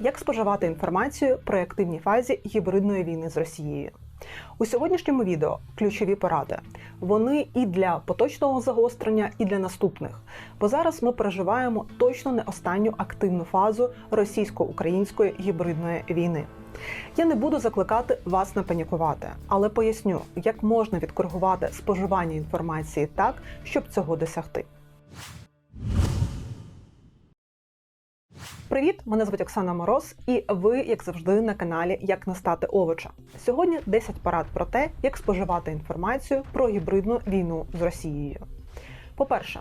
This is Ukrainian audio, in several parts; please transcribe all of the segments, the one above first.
як споживати інформацію при активній фазі гібридної війни з Росією. У сьогоднішньому відео ключові поради. Вони і для поточного загострення, і для наступних. Бо зараз ми переживаємо точно не останню активну фазу російсько-української гібридної війни. Я не буду закликати вас не панікувати, але поясню, як можна відкоригувати споживання інформації так, щоб цього досягти. Привіт! Мене звуть Оксана Мороз, і ви, як завжди, на каналі Як не стати овоча. Сьогодні 10 порад про те, як споживати інформацію про гібридну війну з Росією. По-перше,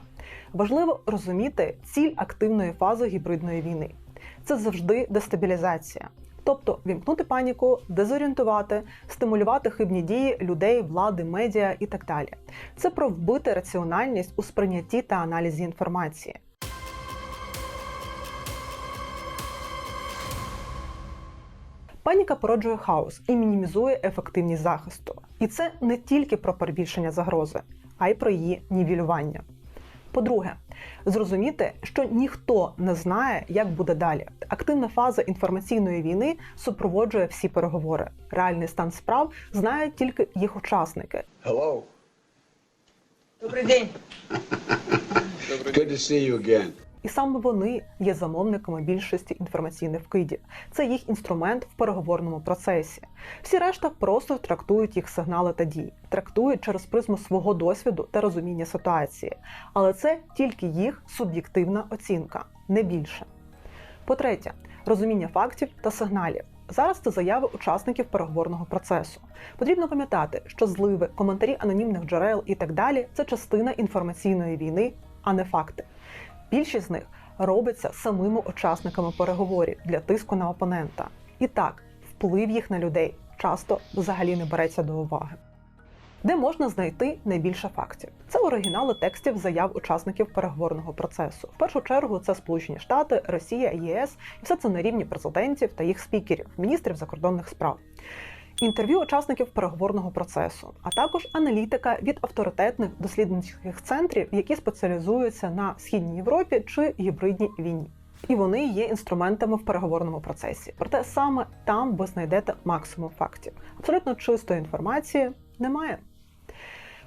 важливо розуміти ціль активної фази гібридної війни. Це завжди дестабілізація. Тобто вімкнути паніку, дезорієнтувати, стимулювати хибні дії людей, влади, медіа і так далі. Це про вбити раціональність у сприйнятті та аналізі інформації. Паніка породжує хаос і мінімізує ефективність захисту. І це не тільки про перебільшення загрози, а й про її нівелювання. По-друге, зрозуміти, що ніхто не знає, як буде далі. Активна фаза інформаційної війни супроводжує всі переговори. Реальний стан справ знають тільки їх учасники. Hello. Добрий день. Good to see you again. І саме вони є замовниками більшості інформаційних вкидів. Це їх інструмент в переговорному процесі. Всі решта просто трактують їх сигнали та дії, трактують через призму свого досвіду та розуміння ситуації. Але це тільки їх суб'єктивна оцінка, не більше. По-третє, розуміння фактів та сигналів. Зараз це заяви учасників переговорного процесу. Потрібно пам'ятати, що зливи, коментарі анонімних джерел і так далі це частина інформаційної війни, а не факти. Більшість з них робиться самими учасниками переговорів для тиску на опонента. І так, вплив їх на людей часто взагалі не береться до уваги. Де можна знайти найбільше фактів? Це оригінали текстів заяв учасників переговорного процесу. В першу чергу це Сполучені Штати, Росія, ЄС, і все це на рівні президентів та їх спікерів, міністрів закордонних справ. Інтерв'ю учасників переговорного процесу, а також аналітика від авторитетних дослідницьких центрів, які спеціалізуються на східній Європі чи гібридній війні. І вони є інструментами в переговорному процесі. Проте саме там ви знайдете максимум фактів. Абсолютно чистої інформації немає.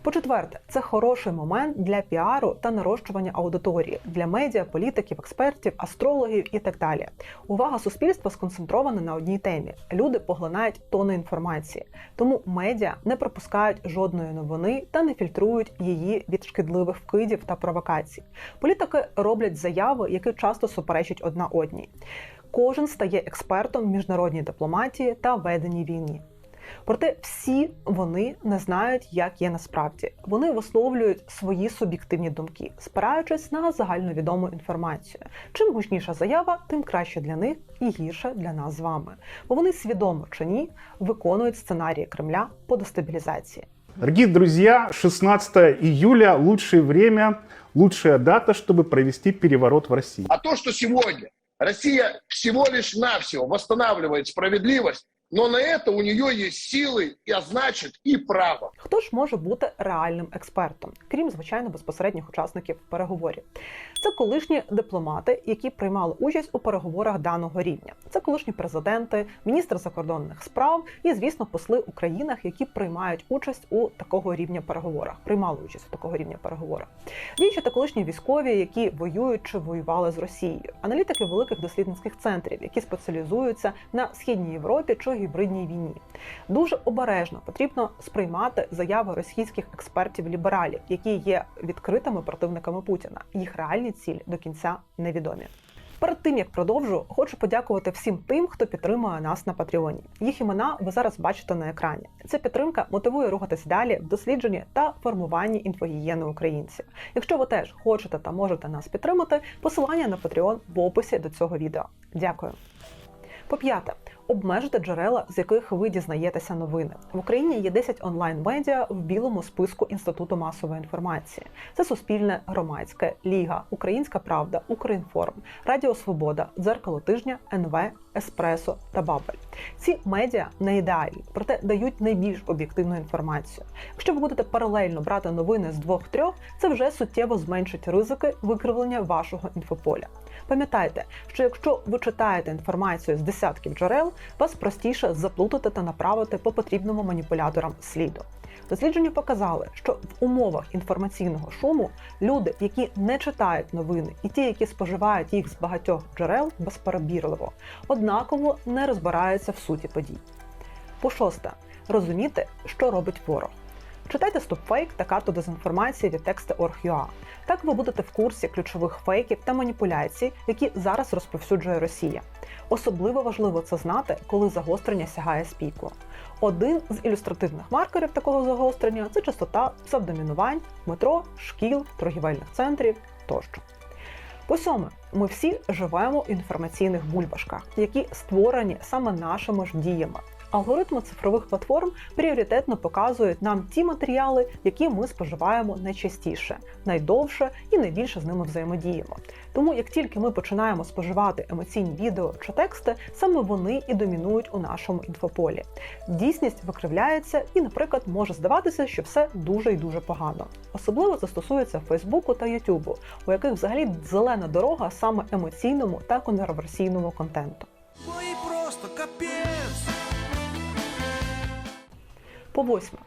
По-четверте, це хороший момент для піару та нарощування аудиторії для медіа, політиків, експертів, астрологів і так далі. Увага суспільства сконцентрована на одній темі. Люди поглинають тони інформації, тому медіа не пропускають жодної новини та не фільтрують її від шкідливих вкидів та провокацій. Політики роблять заяви, які часто суперечать одна одній. Кожен стає експертом в міжнародній дипломатії та веденні війни. Проте всі вони не знають, як є насправді. Вони висловлюють свої суб'єктивні думки, спираючись на загальновідому інформацію. Чим гучніша заява, тим краще для них і гірше для нас з вами. Бо вони свідомо чи ні виконують сценарії Кремля по дестабілізації. Дорогие друзья, 16 июля – лучшее время, лучшая дата, чтобы провести переворот в России. А то, что сегодня Россия всего лишь навсего восстанавливает справедливость, но на это у нее есть силы, а значит и право. Хто ж може бути реальним експертом, крім звичайно безпосередніх учасників переговорів? Це колишні дипломати, які приймали участь у переговорах даного рівня. Це колишні президенти, міністри закордонних справ і, звісно, посли у країнах, які приймають участь у такого рівня переговорах, приймали участь у такого рівня переговорах. Інші та колишні військові, які воюють чи воювали з Росією, аналітики великих дослідницьких центрів, які спеціалізуються на східній Європі чи гібридній війні. Дуже обережно потрібно сприймати заяви російських експертів-лібералів, які є відкритими противниками Путіна. Їх реальні цілі до кінця невідомі. Перед тим як продовжу, хочу подякувати всім тим, хто підтримує нас на Патреоні. Їх імена ви зараз бачите на екрані. Ця підтримка мотивує рухатись далі в дослідженні та формуванні інфогієни українців. Якщо ви теж хочете та можете нас підтримати, посилання на Patreon в описі до цього відео. Дякую. По п'яте, обмежте джерела, з яких ви дізнаєтеся новини. В Україні є 10 онлайн-медіа в білому списку Інституту масової інформації. Це Суспільне, Громадське, Ліга, Українська Правда, Українформ, Радіо Свобода, Дзеркало тижня, НВ, Еспресо та Бабель. Ці медіа не ідеальні, проте дають найбільш об'єктивну інформацію. Якщо ви будете паралельно брати новини з двох-трьох, це вже суттєво зменшить ризики викривлення вашого інфополя. Пам'ятайте, що якщо ви читаєте інформацію з десятків джерел, вас простіше заплутати та направити по потрібному маніпуляторам сліду. Дослідження показали, що в умовах інформаційного шуму люди, які не читають новини, і ті, які споживають їх з багатьох джерел безперебірливо, однаково не розбираються в суті подій. По шосте, розуміти, що робить ворог. Читайте StopFake та карту дезінформації від тексти.org.ua. Так ви будете в курсі ключових фейків та маніпуляцій, які зараз розповсюджує Росія. Особливо важливо це знати, коли загострення сягає спіку. Один з ілюстративних маркерів такого загострення це частота псевдомінувань, метро, шкіл, торгівельних центрів тощо. По сьоме, ми всі живемо в інформаційних бульбашках, які створені саме нашими ж діями. Алгоритми цифрових платформ пріоритетно показують нам ті матеріали, які ми споживаємо найчастіше, найдовше і найбільше з ними взаємодіємо. Тому як тільки ми починаємо споживати емоційні відео чи тексти, саме вони і домінують у нашому інфополі. Дійсність викривляється і, наприклад, може здаватися, що все дуже і дуже погано. Особливо це стосується Фейсбуку та Ютубу, у яких взагалі зелена дорога саме емоційному та контроверсійному контенту. По восьме.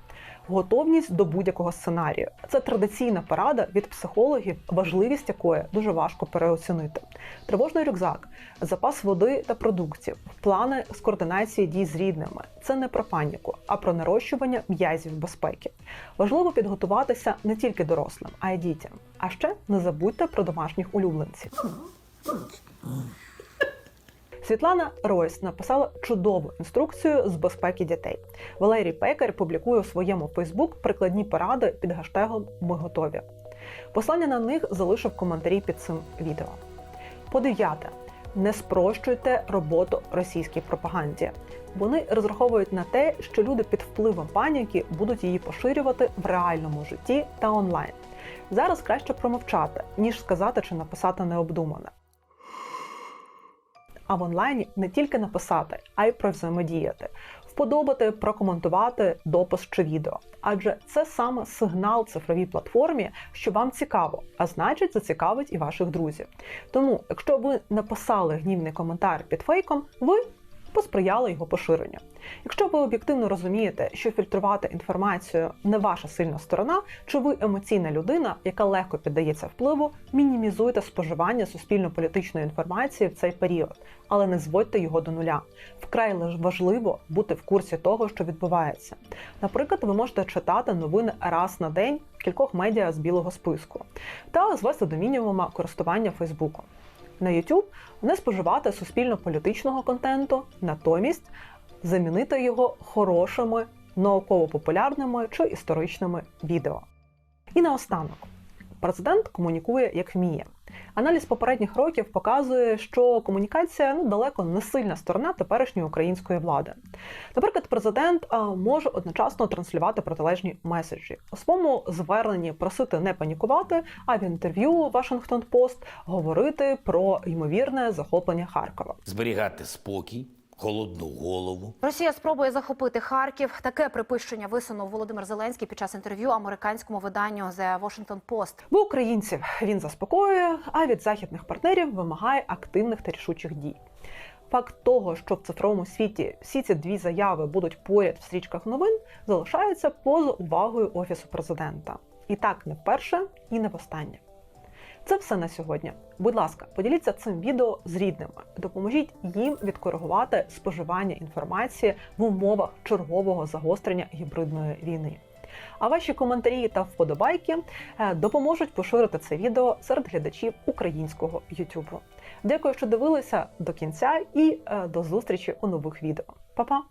Готовність до будь-якого сценарію. Це традиційна порада від психологів, важливість якої дуже важко переоцінити. Тривожний рюкзак, запас води та продуктів, плани з координації дій з рідними. Це не про паніку, а про нарощування м'язів безпеки. Важливо підготуватися не тільки дорослим, а й дітям. А ще не забудьте про домашніх улюбленців. Світлана Ройс написала чудову інструкцію з безпеки дітей. Валерій Пекар публікує у своєму Фейсбук прикладні поради під гештегом Ми готові. Послання на них залишив в коментарі під цим відео. По дев'яте. Не спрощуйте роботу російській пропаганді. Вони розраховують на те, що люди під впливом паніки будуть її поширювати в реальному житті та онлайн. Зараз краще промовчати, ніж сказати чи написати необдумане а в онлайні не тільки написати, а й провзаємодіяти, вподобати, прокоментувати допис чи відео. Адже це саме сигнал цифровій платформі, що вам цікаво, а значить, зацікавить і ваших друзів. Тому, якщо ви написали гнівний коментар під фейком, ви посприяли його поширенню. Якщо ви об'єктивно розумієте, що фільтрувати інформацію не ваша сильна сторона, чи ви емоційна людина, яка легко піддається впливу, мінімізуйте споживання суспільно-політичної інформації в цей період, але не зводьте його до нуля. Вкрай важливо бути в курсі того, що відбувається. Наприклад, ви можете читати новини раз на день кількох медіа з білого списку та звести до мінімума користування Фейсбуком. На YouTube не споживати суспільно-політичного контенту, натомість замінити його хорошими, науково-популярними чи історичними відео. І наостанок, президент комунікує як вміє. Аналіз попередніх років показує, що комунікація ну далеко не сильна сторона теперішньої української влади. Наприклад, президент може одночасно транслювати протилежні меседжі у своєму зверненні просити не панікувати, а в інтерв'ю Washington Post говорити про ймовірне захоплення Харкова. зберігати спокій, холодну голову. Росія спробує захопити Харків. Таке припущення висунув Володимир Зеленський під час інтерв'ю американському виданню The Washington Post. Бо українців він заспокоює, а від західних партнерів вимагає активних та рішучих дій. Факт того, що в цифровому світі всі ці дві заяви будуть поряд в стрічках новин, залишається поза увагою офісу президента. І так не вперше і не востаннє. Це все на сьогодні. Будь ласка, поділіться цим відео з рідними. Допоможіть їм відкоригувати споживання інформації в умовах чергового загострення гібридної війни. А ваші коментарі та вподобайки е, допоможуть поширити це відео серед глядачів українського YouTube. Дякую, що дивилися до кінця, і е, до зустрічі у нових відео. Па-па!